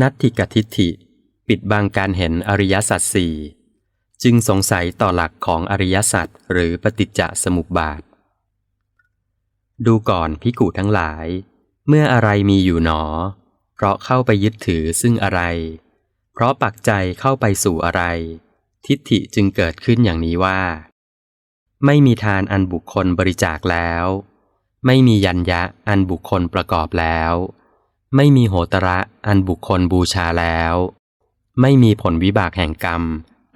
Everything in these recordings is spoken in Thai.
นัตถิกทิฏฐิ ปิดบังการเห็นอริยสัจสี่จึงสงสัยต่อหลักของอริยสัจหรือปฏิจจสมุปบาท ดูก่อนพิกุทั้งหลาย เมื่ออะไรมีอยู่หนอ เพราะเข้าไปยึดถือซึ่งอะไร เพราะปักใจเข้าไปสู่อะไร ทิฏฐิจึงเกิดขึ้นอย่างนี้ว่า ไม่มีทานอันบุคคลบริจาคแล้ว ไม่มียัญญะอันบุคคลประกอบแล้ว ไม่มีโหตระอันบุคคลบูชาแล้ว ไม่มีผลวิบากแห่งกรรม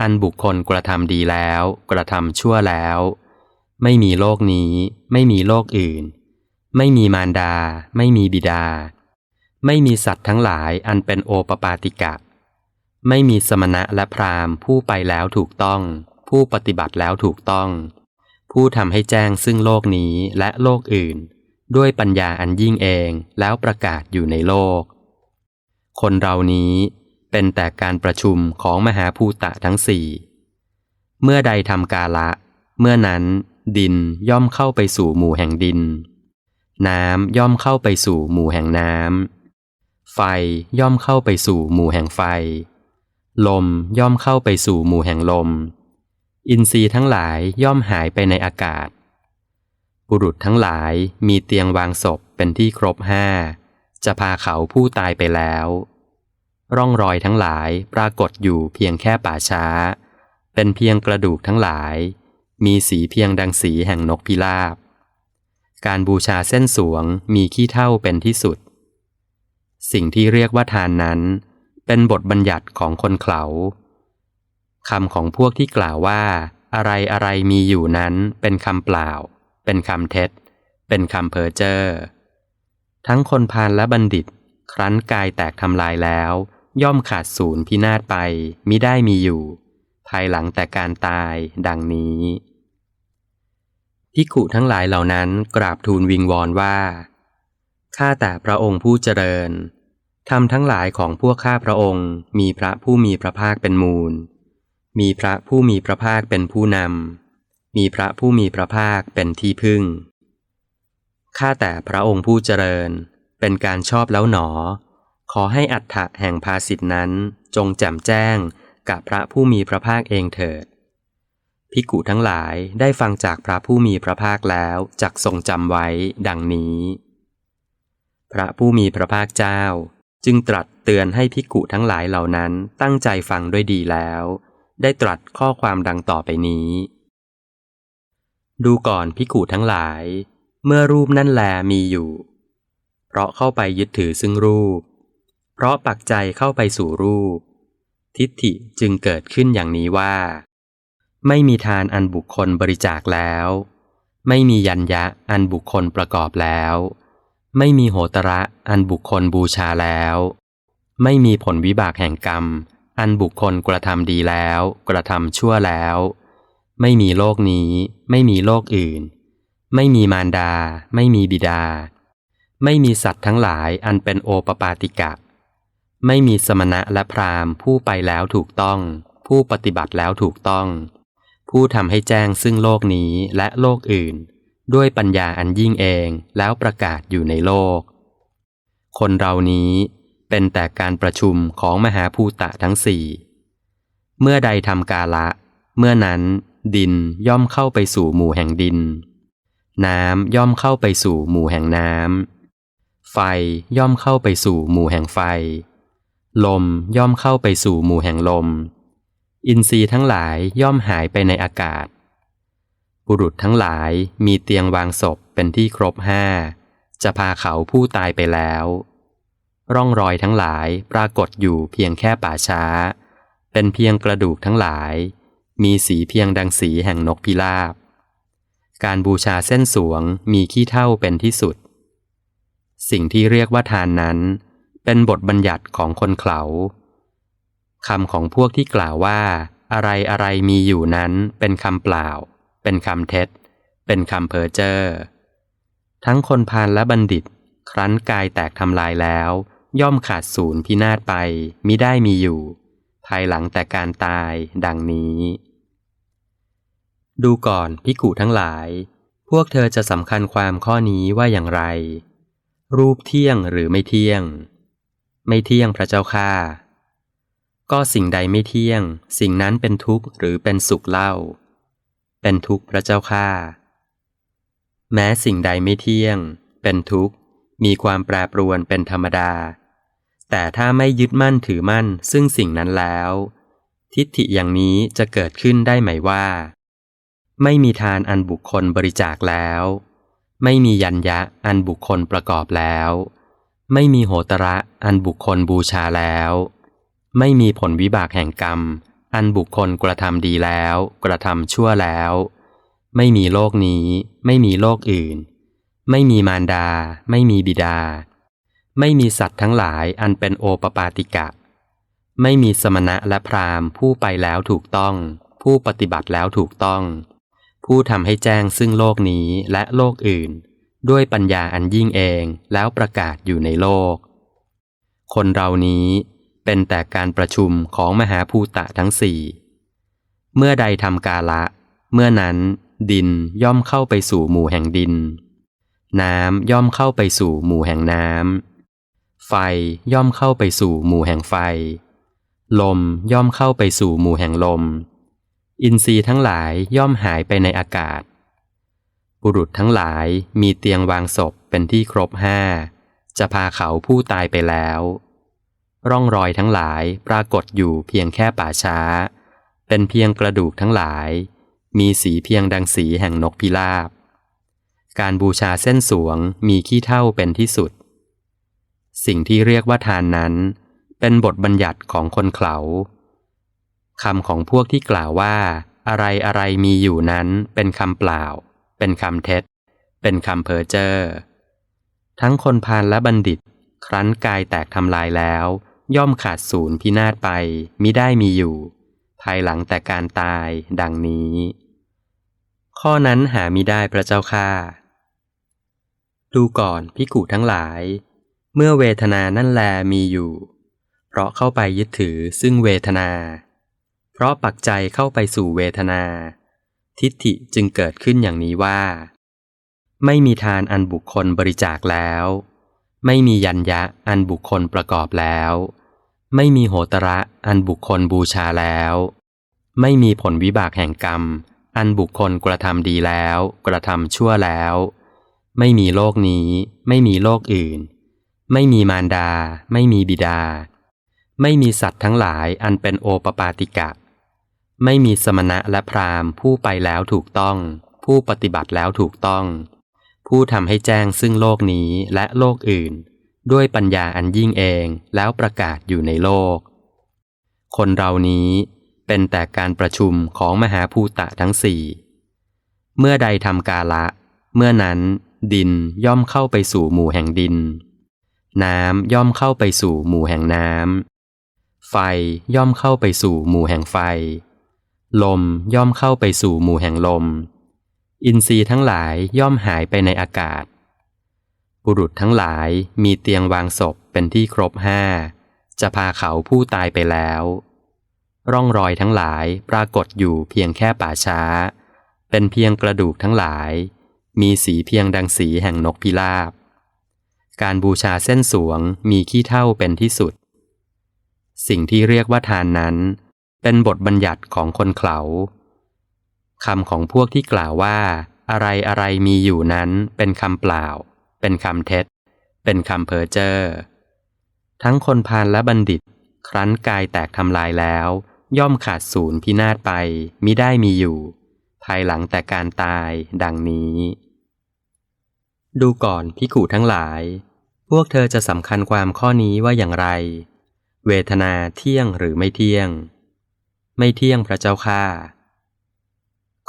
อันบุคคลกระทำดีแล้ว กระทำชั่วแล้ว ไม่มีโลกนี้ ไม่มีโลกอื่น ไม่มีมารดา ไม่มีบิดา ไม่มีสัตว์ทั้งหลายอันเป็นโอปปาติกะ ไม่มีสมณะและพราหมณ์ ผู้ไปแล้วถูกต้อง ผู้ปฏิบัติแล้วถูกต้อง ผู้ทำให้แจ้งซึ่งโลกนี้และโลกอื่น ด้วยปัญญาอันยิ่งเองแล้วประกาศอยู่ในโลก คนเรานี้เป็นแต่การประชุมของมหาภูตะทั้งสี่เมื่อใดทำกาละ เมื่อนั้นดินย่อมเข้าไปสู่หมู่แห่งดิน น้ำย่อมเข้าไปสู่หมู่แห่งน้ำ ไฟย่อมเข้าไปสู่หมู่แห่งไฟ ลมย่อมเข้าไปสู่หมู่แห่งลม อินทรีย์ทั้งหลายย่อมหายไปในอากาศ บุรุษทั้งหลายมีเตียงวางศพเป็นที่ครบห้า จะพาเขาผู้ตายไปแล้ว ร่องรอยทั้งหลายปรากฏอยู่เพียงแค่ป่าช้า เป็นเพียงกระดูกทั้งหลาย มีสีเพียงดังสีแห่งนกพิราบ การบูชาเส้นสวงมีขี้เท่าเป็นที่สุด สิ่งที่เรียกว่าทานนั้น เป็นบทบัญญัติของคนเขาคำของพวกที่กล่าวว่า อะไรอะไรมีอยู่นั้นเป็นคำเปล่า เป็นคำเท็จ เป็นคำเพ้อเจ้อทั้งคนพาลและบัณฑิต ครั้นกายแตกทำลายแล้ว ย่อมขาดศูนย์พินาศไปมิได้มีอยู่ ภายหลังแต่การตายดังนี้พิขุทั้งหลายเหล่านั้นกราบทูลวิงวอนว่า ข้าแต่พระองค์ผู้เจริญทำทั้งหลายของพวกข้าพระองค์มีพระผู้มีพระภาคเป็นมูล มีพระผู้มีพระภาคเป็นผู้นำ มีพระผู้มีพระภาคเป็นที่พึ่ง ข้าแต่พระองค์ผู้เจริญ เป็นการชอบแล้วหนอ ขอให้อัฏฐะแห่งภาสิทธนั้นจงแจ่มแจ้งกับพระผู้มีพระภาคเองเถิดภิกขุทั้งหลายได้ฟังจากพระผู้มีพระภาคแล้วจักทรงจำไว้ดังนี้ พระผู้มีพระภาคเจ้า จึงตรัสเตือนให้ภิกขุทั้งหลายเหล่านั้นตั้งใจฟังด้วยดีแล้ว ได้ตรัสข้อความดังต่อไปนี้ ดูก่อนภิกขุทั้งหลาย เมื่อรูปนั่นแลมีอยู่ เพราะเข้าไปยึดถือซึ่งรูป เพราะปักใจเข้าไปสู่รูป ทิฏฐิจึงเกิดขึ้นอย่างนี้ว่า ไม่มีทานอันบุคคลบริจาคแล้ว ไม่มียัญญะอันบุคคลประกอบแล้ว ไม่มีโหตระอันบุคคลบูชาแล้ว ไม่มีผลวิบากแห่งกรรม อันบุคคลกระทำดีแล้ว กระทำชั่วแล้ว ไม่มีโลกนี้ ไม่มีโลกอื่น ไม่มีมารดา ไม่มีบิดา ไม่มีสัตว์ทั้งหลายอันเป็นโอปปาติกะ ไม่มีสมณะและพราหมณ์ผู้ไปแล้วถูกต้อง ผู้ปฏิบัติแล้วถูกต้อง ผู้ทำให้แจ้งซึ่งโลกนี้และโลกอื่น ด้วยปัญญาอันยิ่งเองแล้วประกาศอยู่ในโลก คนเรานี้เป็นแต่การประชุมของมหาภูตะทั้งสี่ เมื่อใดทำกาละ เมื่อนั้น ดินย่อมเข้าไปสู่หมู่แห่งดิน น้ำย่อมเข้าไปสู่หมู่แห่งน้ำ ไฟย่อมเข้าไปสู่หมู่แห่งไฟ ลมย่อมเข้าไปสู่หมู่แห่งลม อินทรีย์ทั้งหลายย่อมหายไปในอากาศ บุรุษทั้งหลายมีเตียงวางศพเป็นที่ครบห้า จะพาเขาผู้ตายไปแล้ว ร่องรอยทั้งหลายปรากฏอยู่เพียงแค่ป่าช้า เป็นเพียงกระดูกทั้งหลาย มีสีเพียงดังสีแห่งนกพิราบ การบูชาเส้นสวงมีขี้เท่าเป็นที่สุด สิ่งที่เรียกว่าทานนั้น เป็นบทบัญญัติของคนเขาคำของพวกที่กล่าวว่า อะไรอะไรมีอยู่นั้นเป็นคำเปล่า เป็นคำเท็จ เป็นคำเพ้อเจ้อทั้งคนพาลและบัณฑิต ครั้นกายแตกทำลายแล้ว ย่อมขาดศูนย์พินาศไปมิได้มีอยู่ ภายหลังแต่การตายดังนี้ ดูก่อนพิกุทั้งหลาย พวกเธอจะสำคัญความข้อนี้ว่าอย่างไร รูปเที่ยงหรือไม่เที่ยง ไม่เที่ยงพระเจ้าข้าก็สิ่งใดไม่เที่ยง สิ่งนั้นเป็นทุกข์หรือเป็นสุขเล่า เป็นทุกข์พระเจ้าข้าแม้สิ่งใดไม่เที่ยง เป็นทุกข์ มีความแปรปรวนเป็นธรรมดา แต่ถ้าไม่ยึดมั่นถือมั่นซึ่งสิ่งนั้นแล้ว ทิฏฐิอย่างนี้จะเกิดขึ้นได้ไหมว่า ไม่มีทานอันบุคคลบริจาคแล้ว ไม่มียัญญะอันบุคคลประกอบแล้ว ไม่มีโหตระอันบุคคลบูชาแล้ว ไม่มีผลวิบากแห่งกรรม อันบุคคลกระทำดีแล้ว กระทำชั่วแล้ว ไม่มีโลกนี้ ไม่มีโลกอื่น ไม่มีมารดา ไม่มีบิดา ไม่มีสัตว์ทั้งหลายอันเป็นโอปปาติกะ ไม่มีสมณะและพราหมณ์ผู้ไปแล้วถูกต้อง ผู้ปฏิบัติแล้วถูกต้อง ผู้ทำให้แจ้งซึ่งโลกนี้และโลกอื่น ด้วยปัญญาอันยิ่งเองแล้วประกาศอยู่ในโลก คนเรานี้เป็นแต่การประชุมของมหาภูตะทั้งสี่ เมื่อใดทำกาละ เมื่อนั้นดินย่อมเข้าไปสู่หมู่แห่งดิน น้ำย่อมเข้าไปสู่หมู่แห่งน้ำ ไฟย่อมเข้าไปสู่หมู่แห่งไฟ ลมย่อมเข้าไปสู่หมู่แห่งลม อินทรีย์ทั้งหลายย่อมหายไปในอากาศ บุรุษทั้งหลายมีเตียงวางศพเป็นที่ครบห้า จะพาเขาผู้ตายไปแล้ว ร่องรอยทั้งหลายปรากฏอยู่เพียงแค่ป่าช้า เป็นเพียงกระดูกทั้งหลาย มีสีเพียงดังสีแห่งนกพิราบ การบูชาเส้นสวงมีขี้เท่าเป็นที่สุด สิ่งที่เรียกว่าทานนั้น เป็นบทบัญญัติของคนเขา คำของพวกที่กล่าวว่า อะไรอะไรมีอยู่นั้นเป็นคำเปล่า เป็นคำเท็จ เป็นคำเพ้อเจ้อทั้งคนพาลและบัณฑิต ครั้นกายแตกทำลายแล้ว ย่อมขาดศูนย์พินาศไปมิได้มีอยู่ ภายหลังแต่การตายดังนี้ ข้อนั้นหามิได้พระเจ้าค่าดูก่อนพิกุทั้งหลาย เมื่อเวทนานั่นแลมีอยู่ เพราะเข้าไปยึดถือซึ่งเวทนา เพราะปักใจเข้าไปสู่เวทนา ทิฏฐิจึงเกิดขึ้นอย่างนี้ว่า ไม่มีทานอันบุคคลบริจาคแล้ว ไม่มียัญญะอันบุคคลประกอบแล้ว ไม่มีโหตระอันบุคคลบูชาแล้ว ไม่มีผลวิบากแห่งกรรม อันบุคคลกระทำดีแล้ว กระทำชั่วแล้ว ไม่มีโลกนี้ ไม่มีโลกอื่น ไม่มีมารดา ไม่มีบิดา ไม่มีสัตว์ทั้งหลายอันเป็นโอปปาติกะ ไม่มีสมณะและพราหมณ์ ผู้ไปแล้วถูกต้อง ผู้ปฏิบัติแล้วถูกต้อง ผู้ทำให้แจ้งซึ่งโลกนี้และโลกอื่น ด้วยปัญญาอันยิ่งเองแล้วประกาศอยู่ในโลก คนเรานี้เป็นแต่การประชุมของมหาภูตะทั้งสี่เมื่อใดทำกาละ เมื่อนั้น ดินย่อมเข้าไปสู่หมู่แห่งดิน น้ำย่อมเข้าไปสู่หมู่แห่งน้ำไฟย่อมเข้าไปสู่หมู่แห่งไฟ ลมย่อมเข้าไปสู่หมู่แห่งลม อินทรีย์ทั้งหลายย่อมหายไปในอากาศ บุรุษทั้งหลายมีเตียงวางศพเป็นที่ครบห้า จะพาเขาผู้ตายไปแล้ว ร่องรอยทั้งหลายปรากฏอยู่เพียงแค่ป่าช้า เป็นเพียงกระดูกทั้งหลาย มีสีเพียงดังสีแห่งนกพิราบ การบูชาเส้นสวงมีขี้เท่าเป็นที่สุด สิ่งที่เรียกว่าทานนั้น เป็นบทบัญญัติของคนเขาคำของพวกที่กล่าวว่า อะไรอะไรมีอยู่นั้นเป็นคำเปล่า เป็นคำเท็จ เป็นคำเพ้อเจ้อทั้งคนพาลและบัณฑิต ครั้นกายแตกทำลายแล้ว ย่อมขาดศูนย์พินาศไปมิได้มีอยู่ ภายหลังแต่การตายดังนี้ ดูก่อนพิกูทั้งหลาย พวกเธอจะสำคัญความข้อนี้ว่าอย่างไร เวทนาเที่ยงหรือไม่เที่ยง ไม่เที่ยงพระเจ้าค่า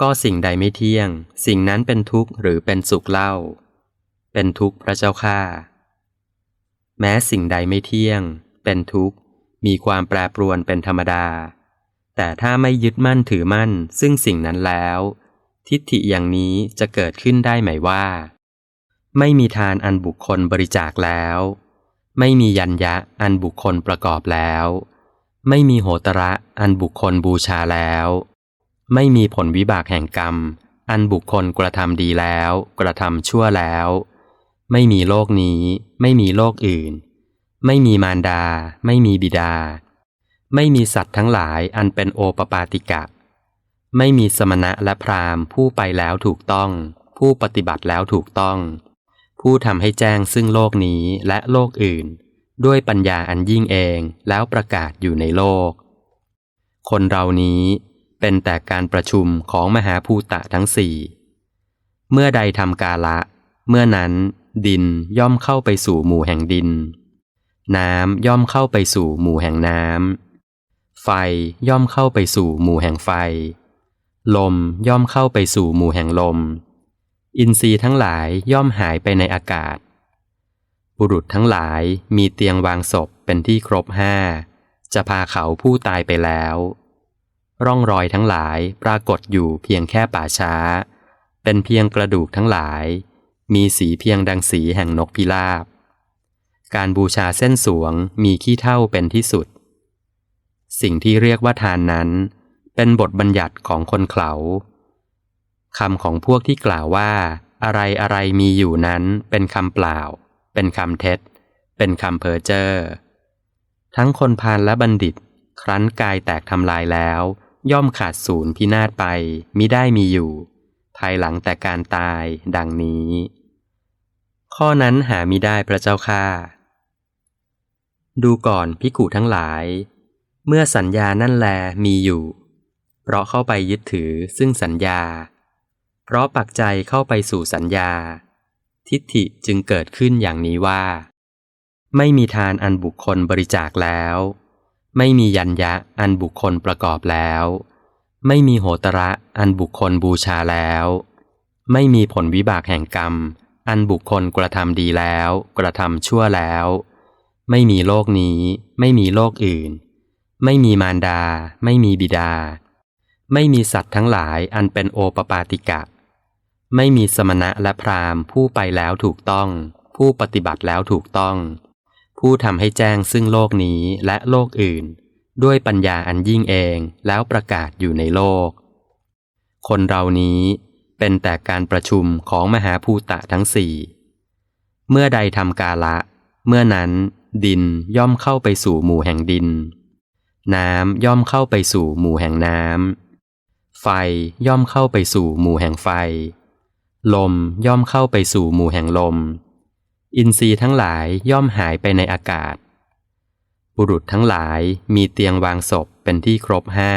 ก็สิ่งใดไม่เที่ยง สิ่งนั้นเป็นทุกข์หรือเป็นสุขเล่า เป็นทุกข์พระเจ้าข้าแม้สิ่งใดไม่เที่ยง เป็นทุกข์ มีความแปรปรวนเป็นธรรมดา แต่ถ้าไม่ยึดมั่นถือมั่น ซึ่งสิ่งนั้นแล้ว ทิฏฐิอย่างนี้จะเกิดขึ้นได้ไหมว่า ไม่มีทานอันบุคคลบริจาคแล้ว ไม่มียัญญะอันบุคคลประกอบแล้ว ไม่มีโหตระอันบุคคลบูชาแล้ว ไม่มีผลวิบากแห่งกรรม อันบุคคลกระทำดีแล้ว กระทำชั่วแล้ว ไม่มีโลกนี้ ไม่มีโลกอื่น ไม่มีมารดา ไม่มีบิดา ไม่มีสัตว์ทั้งหลายอันเป็นโอปปาติกะ ไม่มีสมณะและพราหมณ์ผู้ไปแล้วถูกต้อง ผู้ปฏิบัติแล้วถูกต้อง ผู้ทำให้แจ้งซึ่งโลกนี้และโลกอื่น ด้วยปัญญาอันยิ่งเองแล้วประกาศอยู่ในโลก คนเรานี้เป็นแต่การประชุมของมหาภูตะทั้งสี่ เมื่อใดทำกาละ เมื่อนั้นดินย่อมเข้าไปสู่หมู่แห่งดิน น้ำย่อมเข้าไปสู่หมู่แห่งน้ำ ไฟย่อมเข้าไปสู่หมู่แห่งไฟ ลมย่อมเข้าไปสู่หมู่แห่งลม อินทรีย์ทั้งหลายย่อมหายไปในอากาศ บุรุษทั้งหลายมีเตียงวางศพเป็นที่ครบห้า จะพาเขาผู้ตายไปแล้ว ร่องรอยทั้งหลายปรากฏอยู่เพียงแค่ป่าช้า เป็นเพียงกระดูกทั้งหลาย มีสีเพียงดังสีแห่งนกพิราบ การบูชาเส้นสวงมีขี้เท่าเป็นที่สุด สิ่งที่เรียกว่าทานนั้น เป็นบทบัญญัติของคนเขาคำของพวกที่กล่าวว่า อะไรอะไรมีอยู่นั้นเป็นคำเปล่า เป็นคำเท็จ เป็นคำเพ้อเจ้อทั้งคนพาลและบัณฑิต ครั้นกายแตกทำลายแล้ว ย่อมขาดศูนย์พินาศไปมิได้มีอยู่ ภายหลังแต่การตายดังนี้ ข้อนั้นหามิได้พระเจ้าค่าดูก่อนพิกุทั้งหลาย เมื่อสัญญานั่นแลมีอยู่ เพราะเข้าไปยึดถือซึ่งสัญญา เพราะปักใจเข้าไปสู่สัญญา ทิฏฐิจึงเกิดขึ้นอย่างนี้ว่า ไม่มีทานอันบุคคลบริจาคแล้ว ไม่มียัญญะอันบุคคลประกอบแล้ว ไม่มีโหตระอันบุคคลบูชาแล้ว ไม่มีผลวิบากแห่งกรรม อันบุคคลกระทำดีแล้ว กระทำชั่วแล้ว ไม่มีโลกนี้ ไม่มีโลกอื่น ไม่มีมารดา ไม่มีบิดา ไม่มีสัตว์ทั้งหลายอันเป็นโอปปาติกะ ไม่มีสมณะและพราหมณ์ ผู้ไปแล้วถูกต้อง ผู้ปฏิบัติแล้วถูกต้อง ผู้ทำให้แจ้งซึ่งโลกนี้และโลกอื่น ด้วยปัญญาอันยิ่งเองแล้วประกาศอยู่ในโลก คนเรานี้เป็นแต่การประชุมของมหาภูตะทั้งสี่เมื่อใดทำกาละ เมื่อนั้น ดินย่อมเข้าไปสู่หมู่แห่งดิน น้ำย่อมเข้าไปสู่หมู่แห่งน้ำไฟย่อมเข้าไปสู่หมู่แห่งไฟ ลมย่อมเข้าไปสู่หมู่แห่งลม อินทรีย์ทั้งหลายย่อมหายไปในอากาศ บุรุษทั้งหลายมีเตียงวางศพเป็นที่ครบห้า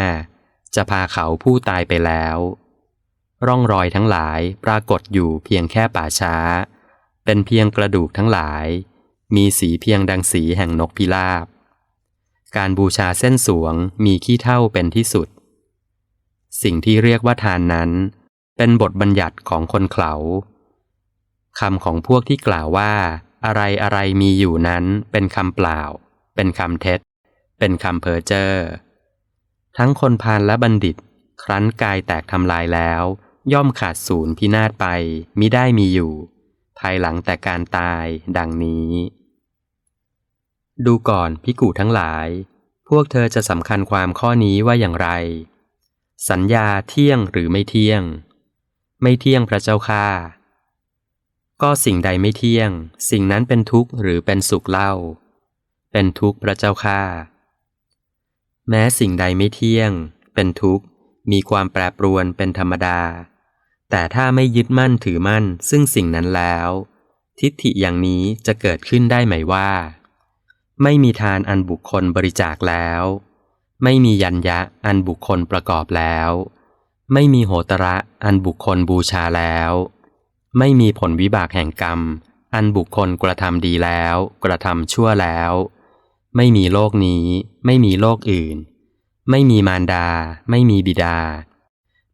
จะพาเขาผู้ตายไปแล้ว ร่องรอยทั้งหลายปรากฏอยู่เพียงแค่ป่าช้า เป็นเพียงกระดูกทั้งหลาย มีสีเพียงดังสีแห่งนกพิราบ การบูชาเส้นสวงมีขี้เท่าเป็นที่สุด สิ่งที่เรียกว่าทานนั้น เป็นบทบัญญัติของคนเขาคำของพวกที่กล่าวว่า อะไรอะไรมีอยู่นั้นเป็นคำเปล่า เป็นคำเท็จ เป็นคำเพ้อเจ้อทั้งคนพาลและบัณฑิต ครั้นกายแตกทำลายแล้ว ย่อมขาดศูนย์พินาศไปมิได้มีอยู่ ภายหลังแต่การตายดังนี้ ดูก่อนพิกูทั้งหลาย พวกเธอจะสำคัญความข้อนี้ว่าอย่างไร สัญญาเที่ยงหรือไม่เที่ยง ไม่เที่ยงพระเจ้าค่าก็สิ่งใดไม่เที่ยง สิ่งนั้นเป็นทุกข์หรือเป็นสุขเล่า เป็นทุกข์พระเจ้าค่าแม้สิ่งใดไม่เที่ยง เป็นทุกข์ มีความแปรปรวนเป็นธรรมดา แต่ถ้าไม่ยึดมั่นถือมั่นซึ่งสิ่งนั้นแล้ว ทิฏฐิอย่างนี้จะเกิดขึ้นได้ไหมว่า ไม่มีทานอันบุคคลบริจาคแล้ว ไม่มียัญญะอันบุคคลประกอบแล้ว ไม่มีโหตระอันบุคคลบูชาแล้ว ไม่มีผลวิบากแห่งกรรม อันบุคคลกระทำดีแล้ว กระทำชั่วแล้ว ไม่มีโลกนี้ ไม่มีโลกอื่น ไม่มีมารดา ไม่มีบิดา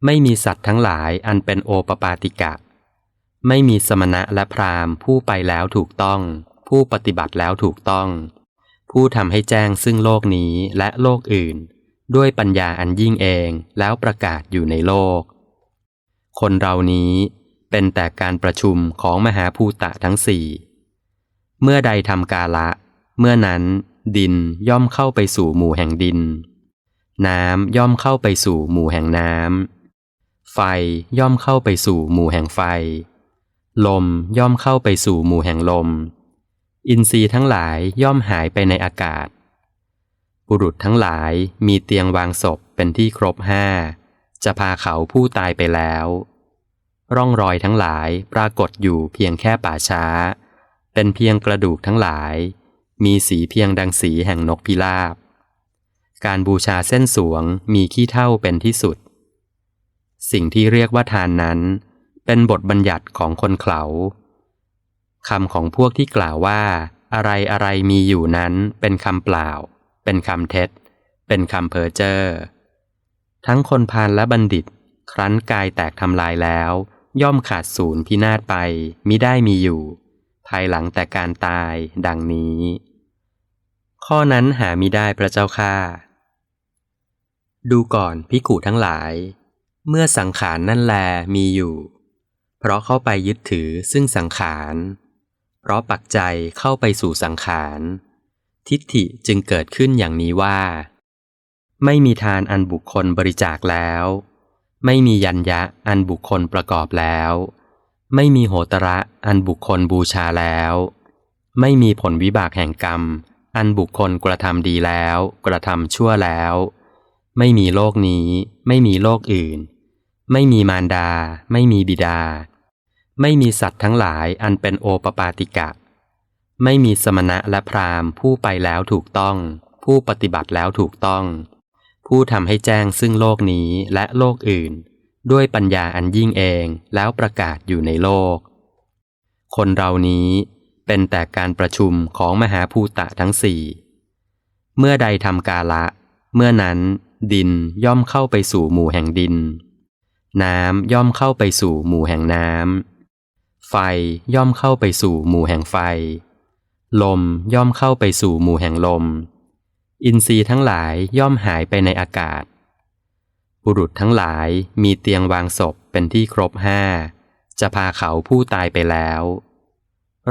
ไม่มีสัตว์ทั้งหลายอันเป็นโอปปาติกะ ไม่มีสมณะและพราหมณ์ผู้ไปแล้วถูกต้อง ผู้ปฏิบัติแล้วถูกต้อง ผู้ทำให้แจ้งซึ่งโลกนี้และโลกอื่น ด้วยปัญญาอันยิ่งเองแล้วประกาศอยู่ในโลก คนเรานี้เป็นแต่การประชุมของมหาภูตะทั้งสี่เมื่อใดทำกาละ เมื่อนั้นดินย่อมเข้าไปสู่หมู่แห่งดิน น้ำย่อมเข้าไปสู่หมู่แห่งน้ำ ไฟย่อมเข้าไปสู่หมู่แห่งไฟ ลมย่อมเข้าไปสู่หมู่แห่งลม อินทรีย์ทั้งหลายย่อมหายไปในอากาศ บุรุษทั้งหลายมีเตียงวางศพเป็นที่ครบห้า จะพาเขาผู้ตายไปแล้ว ร่องรอยทั้งหลายปรากฏอยู่เพียงแค่ป่าช้า เป็นเพียงกระดูกทั้งหลาย มีสีเพียงดังสีแห่งนกพิราบ การบูชาเส้นสวงมีขี้เท่าเป็นที่สุด สิ่งที่เรียกว่าทานนั้น เป็นบทบัญญัติของคนเขาคำของพวกที่กล่าวว่า อะไรอะไรมีอยู่นั้นเป็นคำเปล่า เป็นคำเท็จ เป็นคำเพ้อเจ้อทั้งคนพาลและบัณฑิต ครั้นกายแตกทำลายแล้ว ย่อมขาดศูนย์พินาศไปมิได้มีอยู่ ภายหลังแต่การตายดังนี้ ข้อนั้นหามิได้พระเจ้าค่าดูก่อนพิกูทั้งหลาย เมื่อสังขารนั่นแลมีอยู่ เพราะเข้าไปยึดถือซึ่งสังขาร เพราะปักใจเข้าไปสู่สังขาร ทิฏฐิจึงเกิดขึ้นอย่างนี้ว่า ไม่มีทานอันบุคคลบริจาคแล้ว ไม่มียัญญะอันบุคคลประกอบแล้ว ไม่มีโหตระอันบุคคลบูชาแล้ว ไม่มีผลวิบากแห่งกรรม อันบุคคลกระทำดีแล้ว กระทำชั่วแล้ว ไม่มีโลกนี้ ไม่มีโลกอื่น ไม่มีมารดา ไม่มีบิดา ไม่มีสัตว์ทั้งหลายอันเป็นโอปปาติกะ ไม่มีสมณะและพราหมณ์ ผู้ไปแล้วถูกต้อง ผู้ปฏิบัติแล้วถูกต้อง ผู้ทำให้แจ้งซึ่งโลกนี้และโลกอื่น ด้วยปัญญาอันยิ่งเองแล้วประกาศอยู่ในโลก คนเรานี้เป็นแต่การประชุมของมหาภูตะทั้งสี่ เมื่อใดทำกาละ เมื่อนั้นดินย่อมเข้าไปสู่หมู่แห่งดิน น้ำย่อมเข้าไปสู่หมู่แห่งน้ำไฟย่อมเข้าไปสู่หมู่แห่งไฟ ลมย่อมเข้าไปสู่หมู่แห่งลม อินทรีย์ทั้งหลายย่อมหายไปในอากาศ บุรุษทั้งหลายมีเตียงวางศพเป็นที่ครบห้า จะพาเขาผู้ตายไปแล้ว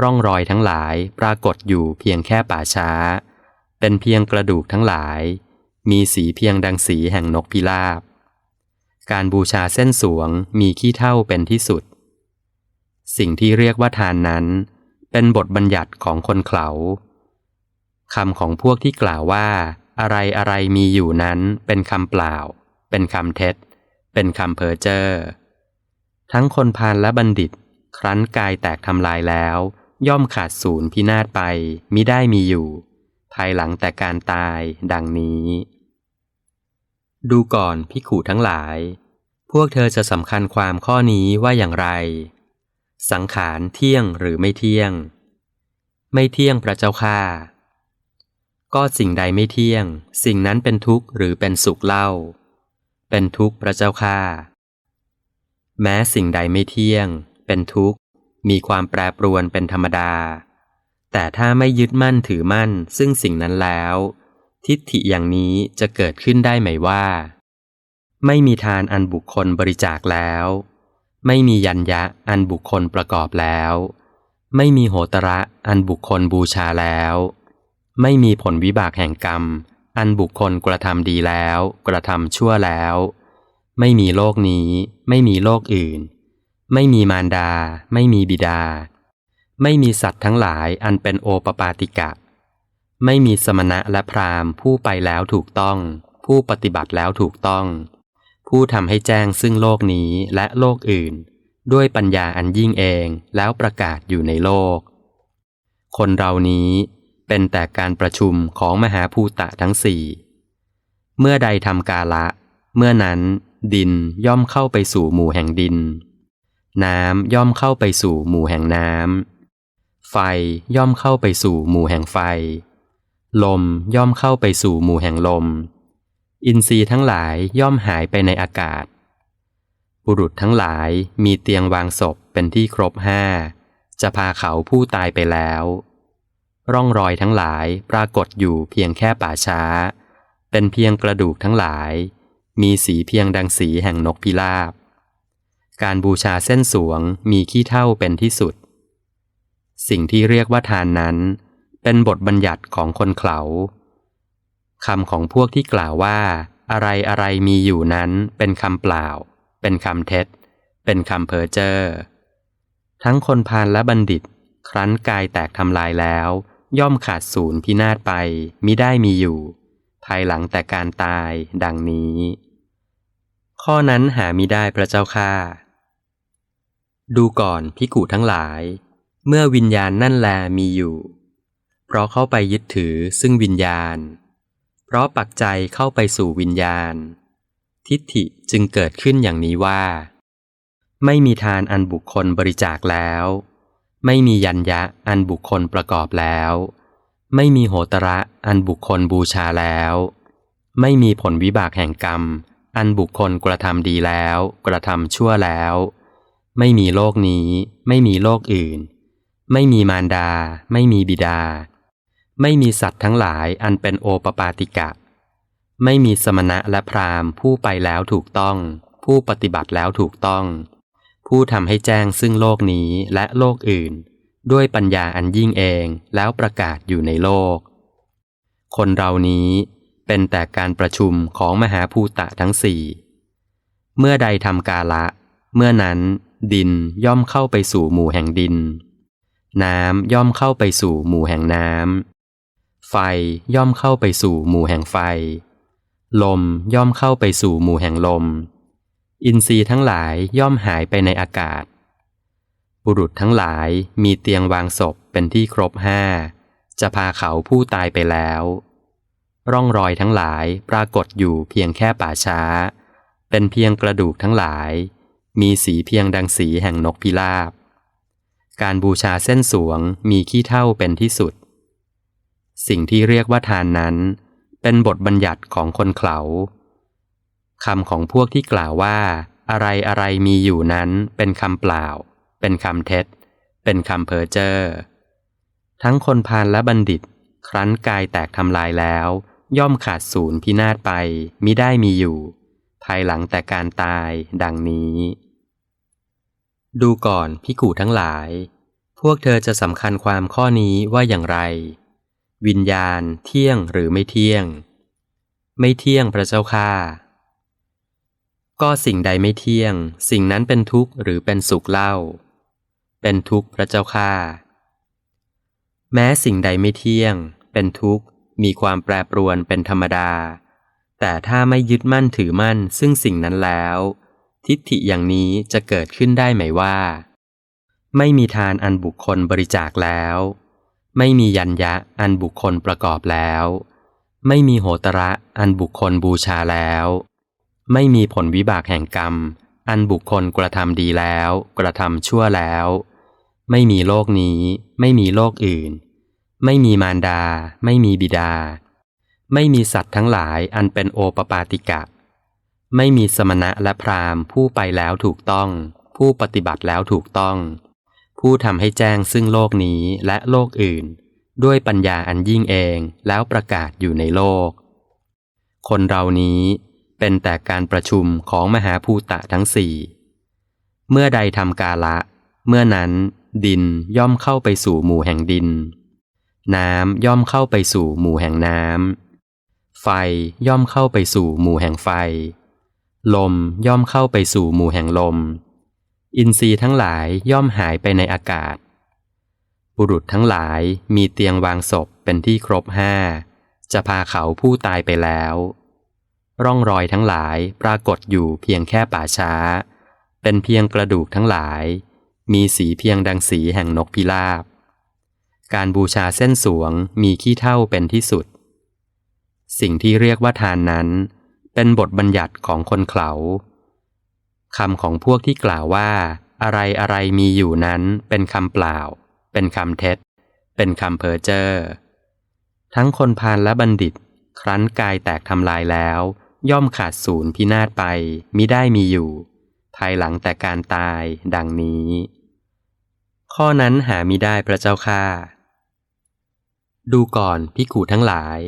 ร่องรอยทั้งหลายปรากฏอยู่เพียงแค่ป่าช้า เป็นเพียงกระดูกทั้งหลาย มีสีเพียงดังสีแห่งนกพิราบ การบูชาเส้นสวงมีขี้เท่าเป็นที่สุด สิ่งที่เรียกว่าทานนั้น เป็นบทบัญญัติของคนเขาคำของพวกที่กล่าวว่า อะไรอะไรมีอยู่นั้นเป็นคำเปล่า เป็นคำเท็จ เป็นคำเพ้อเจ้อทั้งคนพาลและบัณฑิต ครั้นกายแตกทำลายแล้ว ย่อมขาดศูนย์พินาศไปมิได้มีอยู่ ภายหลังแต่การตายดังนี้ ดูก่อนพิขู่ทั้งหลาย พวกเธอจะสำคัญความข้อนี้ว่าอย่างไร สังขารเที่ยงหรือไม่เที่ยง ไม่เที่ยงพระเจ้าค่าก็สิ่งใดไม่เที่ยง สิ่งนั้นเป็นทุกข์หรือเป็นสุขเล่า เป็นทุกข์พระเจ้าค่าแม้สิ่งใดไม่เที่ยง เป็นทุกข์ มีความแปรปรวนเป็นธรรมดา แต่ถ้าไม่ยึดมั่นถือมั่นซึ่งสิ่งนั้นแล้ว ทิฏฐิอย่างนี้จะเกิดขึ้นได้ไหมว่า ไม่มีทานอันบุคคลบริจาคแล้ว ไม่มียัญญะอันบุคคลประกอบแล้ว ไม่มีโหตระอันบุคคลบูชาแล้ว ไม่มีผลวิบากแห่งกรรม อันบุคคลกระทำดีแล้ว กระทำชั่วแล้ว ไม่มีโลกนี้ ไม่มีโลกอื่น ไม่มีมารดา ไม่มีบิดา ไม่มีสัตว์ทั้งหลายอันเป็นโอปปาติกะ ไม่มีสมณะและพราหมณ์ผู้ไปแล้วถูกต้อง ผู้ปฏิบัติแล้วถูกต้อง ผู้ทำให้แจ้งซึ่งโลกนี้และโลกอื่น ด้วยปัญญาอันยิ่งเองแล้วประกาศอยู่ในโลก คนเรานี้เป็นแต่การประชุมของมหาภูตะทั้งสี่ เมื่อใดทำกาละ เมื่อนั้น ดินย่อมเข้าไปสู่หมู่แห่งดิน น้ำย่อมเข้าไปสู่หมู่แห่งน้ำ ไฟย่อมเข้าไปสู่หมู่แห่งไฟ ลมย่อมเข้าไปสู่หมู่แห่งลม อินทรีย์ทั้งหลายย่อมหายไปในอากาศ บุรุษทั้งหลายมีเตียงวางศพเป็นที่ครบห้า จะพาเขาผู้ตายไปแล้ว ร่องรอยทั้งหลายปรากฏอยู่เพียงแค่ป่าช้า เป็นเพียงกระดูกทั้งหลาย มีสีเพียงดังสีแห่งนกพิราบ การบูชาเส้นสวงมีขี้เท่าเป็นที่สุด สิ่งที่เรียกว่าทานนั้น เป็นบทบัญญัติของคนเขา คำของพวกที่กล่าวว่า อะไรอะไรมีอยู่นั้นเป็นคำเปล่า เป็นคำเท็จ เป็นคำเพ้อเจ้อทั้งคนพาลและบัณฑิต ครั้นกายแตกทำลายแล้ว ย่อมขาดศูนย์พินาศไปมิได้มีอยู่ ภายหลังแต่การตายดังนี้ ข้อนั้นหามิได้พระเจ้าค่าดูก่อนพิกุทั้งหลาย เมื่อวิญญาณนั่นแลมีอยู่ เพราะเข้าไปยึดถือซึ่งวิญญาณ เพราะปักใจเข้าไปสู่วิญญาณ ทิฏฐิจึงเกิดขึ้นอย่างนี้ว่า ไม่มีทานอันบุคคลบริจาคแล้ว ไม่มียัญญะอันบุคคลประกอบแล้ว ไม่มีโหตระอันบุคคลบูชาแล้ว ไม่มีผลวิบากแห่งกรรม อันบุคคลกระทำดีแล้ว กระทำชั่วแล้ว ไม่มีโลกนี้ ไม่มีโลกอื่น ไม่มีมารดา ไม่มีบิดา ไม่มีสัตว์ทั้งหลายอันเป็นโอปปาติกะ ไม่มีสมณะและพราหมณ์ ผู้ไปแล้วถูกต้อง ผู้ปฏิบัติแล้วถูกต้อง ผู้ทำให้แจ้งซึ่งโลกนี้และโลกอื่น ด้วยปัญญาอันยิ่งเองแล้วประกาศอยู่ในโลก คนเรานี้เป็นแต่การประชุมของมหาภูตะทั้งสี่เมื่อใดทำกาละ เมื่อนั้นดินย่อมเข้าไปสู่หมู่แห่งดิน น้ำย่อมเข้าไปสู่หมู่แห่งน้ำ ไฟย่อมเข้าไปสู่หมู่แห่งไฟ ลมย่อมเข้าไปสู่หมู่แห่งลม อินทรีย์ทั้งหลายย่อมหายไปในอากาศ บุรุษทั้งหลายมีเตียงวางศพเป็นที่ครบห้า จะพาเขาผู้ตายไปแล้ว ร่องรอยทั้งหลายปรากฏอยู่เพียงแค่ป่าช้า เป็นเพียงกระดูกทั้งหลาย มีสีเพียงดังสีแห่งนกพิราบ การบูชาเส้นสวงมีขี้เท่าเป็นที่สุด สิ่งที่เรียกว่าทานนั้น เป็นบทบัญญัติของคนเขาคำของพวกที่กล่าวว่า อะไรอะไรมีอยู่นั้น เป็นคำเปล่า เป็นคำเท็จ เป็นคำเพ้อเจ้อทั้งคนพาลและบัณฑิต ครั้นกายแตกทำลายแล้ว ย่อมขาดศูนย์พินาศไปมิได้มีอยู่ ภายหลังแต่การตายดังนี้ ดูก่อนพิกูทั้งหลาย พวกเธอจะสำคัญความข้อนี้ว่าอย่างไร วิญญาณเที่ยงหรือไม่เที่ยง ไม่เที่ยงพระเจ้าค่าก็สิ่งใดไม่เที่ยง สิ่งนั้นเป็นทุกข์หรือเป็นสุขเล่า เป็นทุกข์พระเจ้าค่าแม้สิ่งใดไม่เที่ยง เป็นทุกข์ มีความแปรปรวนเป็นธรรมดา แต่ถ้าไม่ยึดมั่นถือมั่นซึ่งสิ่งนั้นแล้ว ทิฏฐิอย่างนี้จะเกิดขึ้นได้ไหมว่า ไม่มีทานอันบุคคลบริจาคแล้ว ไม่มียัญญะอันบุคคลประกอบแล้ว ไม่มีโหตระอันบุคคลบูชาแล้ว ไม่มีผลวิบากแห่งกรรม อันบุคคลกระทำดีแล้ว กระทำชั่วแล้ว ไม่มีโลกนี้ ไม่มีโลกอื่น ไม่มีมารดา ไม่มีบิดา ไม่มีสัตว์ทั้งหลายอันเป็นโอปปาติกะ ไม่มีสมณะและพราหมณ์ผู้ไปแล้วถูกต้อง ผู้ปฏิบัติแล้วถูกต้อง ผู้ทำให้แจ้งซึ่งโลกนี้และโลกอื่น ด้วยปัญญาอันยิ่งเองแล้วประกาศอยู่ในโลก คนเรานี้เป็นแต่การประชุมของมหาภูตะทั้งสี่เมื่อใดทำกาละ เมื่อนั้นดินย่อมเข้าไปสู่หมู่แห่งดิน น้ำย่อมเข้าไปสู่หมู่แห่งน้ำ ไฟย่อมเข้าไปสู่หมู่แห่งไฟ ลมย่อมเข้าไปสู่หมู่แห่งลม อินทรีย์ทั้งหลายย่อมหายไปในอากาศ บุรุษทั้งหลายมีเตียงวางศพเป็นที่ครบห้า จะพาเขาผู้ตายไปแล้ว ร่องรอยทั้งหลายปรากฏอยู่เพียงแค่ป่าช้า เป็นเพียงกระดูกทั้งหลาย มีสีเพียงดังสีแห่งนกพิราบ การบูชาเส้นสวงมีขี้เท่าเป็นที่สุด สิ่งที่เรียกว่าทานนั้น เป็นบทบัญญัติของคนเขา คำของพวกที่กล่าวว่า อะไรอะไรมีอยู่นั้นเป็นคำเปล่า เป็นคำเท็จ เป็นคำเพ้อเจ้อทั้งคนพาลและบัณฑิต ครั้นกายแตกทำลายแล้ว ย่อมขาดศูนย์พินาศไปมิได้มีอยู่ ภายหลังแต่การตายดังนี้ ข้อนั้นหามิได้พระเจ้าค่าดูก่อนพิกูทั้งหลาย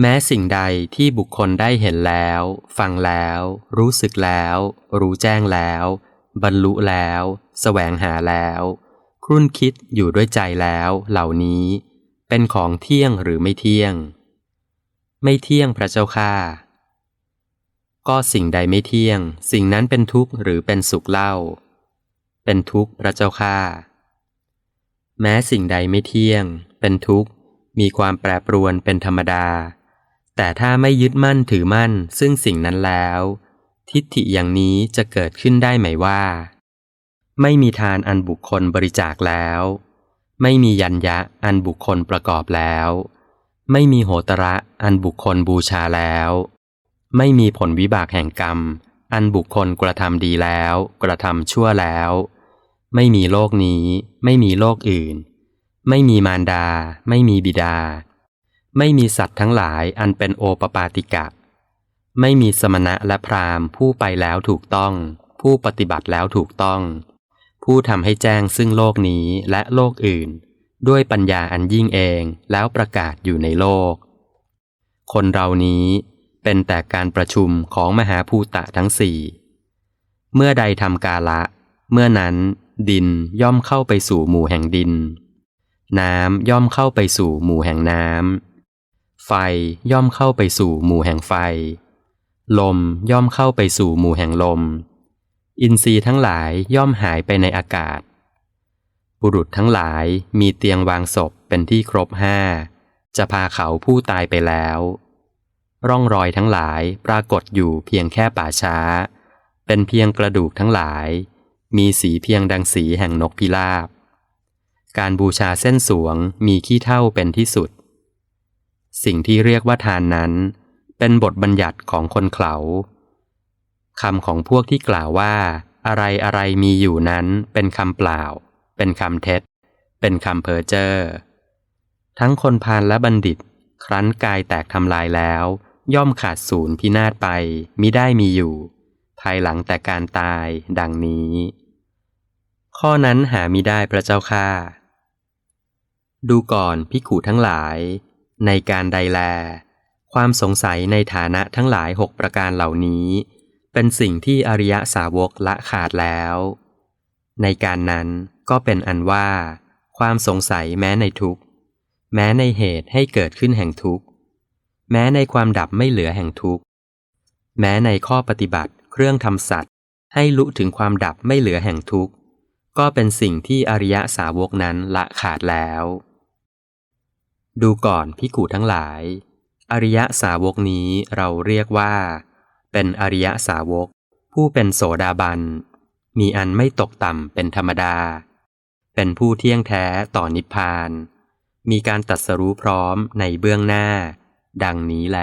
แม้สิ่งใดที่บุคคลได้เห็นแล้ว ฟังแล้ว รู้สึกแล้ว รู้แจ้งแล้ว บรรลุแล้วแสวงหาแล้ว ครุ่นคิดอยู่ด้วยใจแล้วเหล่านี้ เป็นของเที่ยงหรือไม่เที่ยง ไม่เที่ยงพระเจ้าค่าก็สิ่งใดไม่เที่ยง สิ่งนั้นเป็นทุกข์หรือเป็นสุขเล่า เป็นทุกข์พระเจ้าค่าแม้สิ่งใดไม่เที่ยง เป็นทุกข์มีความแปรปรวนเป็นธรรมดา แต่ถ้าไม่ยึดมั่นถือมั่นซึ่งสิ่งนั้นแล้ว ทิฏฐิอย่างนี้จะเกิดขึ้นได้ไหมว่า ไม่มีทานอันบุคคลบริจาคแล้ว ไม่มียัญญะอันบุคคลประกอบแล้ว ไม่มีโหตระอันบุคคลบูชาแล้ว ไม่มีผลวิบากแห่งกรรม อันบุคคลกระทำดีแล้ว กระทำชั่วแล้ว ไม่มีโลกนี้ ไม่มีโลกอื่น ไม่มีมารดา ไม่มีบิดา ไม่มีสัตว์ทั้งหลายอันเป็นโอปปาติกะ ไม่มีสมณะและพราหมณ์ ผู้ไปแล้วถูกต้อง ผู้ปฏิบัติแล้วถูกต้อง ผู้ทำให้แจ้งซึ่งโลกนี้และโลกอื่น ด้วยปัญญาอันยิ่งเองแล้วประกาศอยู่ในโลก คนเรานี้เป็นแต่การประชุมของมหาภูตะทั้งสี่เมื่อใดทำกาละ เมื่อนั้นดินย่อมเข้าไปสู่หมู่แห่งดิน น้ำย่อมเข้าไปสู่หมู่แห่งน้ำ ไฟย่อมเข้าไปสู่หมู่แห่งไฟ ลมย่อมเข้าไปสู่หมู่แห่งลม อินทรีย์ทั้งหลายย่อมหายไปในอากาศ บุรุษทั้งหลายมีเตียงวางศพเป็นที่ครบห้า จะพาเขาผู้ตายไปแล้ว ร่องรอยทั้งหลายปรากฏอยู่เพียงแค่ป่าช้า เป็นเพียงกระดูกทั้งหลาย มีสีเพียงดังสีแห่งนกพิราบ การบูชาเส้นสวงมีขี้เท่าเป็นที่สุด สิ่งที่เรียกว่าทานนั้น เป็นบทบัญญัติของคนเขาคำของพวกที่กล่าวว่า อะไรอะไรมีอยู่นั้น เป็นคำเปล่า เป็นคำเท็จ เป็นคำเพ้อเจ้อทั้งคนพาลและบัณฑิต ครั้นกายแตกทำลายแล้ว ย่อมขาดศูนย์พินาศไปมิได้มีอยู่ ภายหลังแต่การตายดังนี้ ข้อนั้นหามิได้พระเจ้าค่าดูก่อนพิขูทั้งหลาย ในการใดแล ความสงสัยในฐานะทั้งหลายหกประการเหล่านี้ เป็นสิ่งที่อริยสาวกละขาดแล้ว ในการนั้นก็เป็นอันว่า ความสงสัยแม้ในทุกแม้ในเหตุให้เกิดขึ้นแห่งทุกแม้ในความดับไม่เหลือแห่งทุกแม้ในข้อปฏิบัติเครื่องทำสัตว์ ให้ลุถึงความดับไม่เหลือแห่งทุกข์ ก็เป็นสิ่งที่อริยสาวกนั้นละขาดแล้ว ดูก่อนพิกูทั้งหลาย อริยสาวกนี้เราเรียกว่า เป็นอริยสาวก ผู้เป็นโสดาบัน มีอันไม่ตกต่ำเป็นธรรมดา เป็นผู้เที่ยงแท้ต่อนิพพาน มีการตัดสรู้พร้อมในเบื้องหน้า ดังนี้แล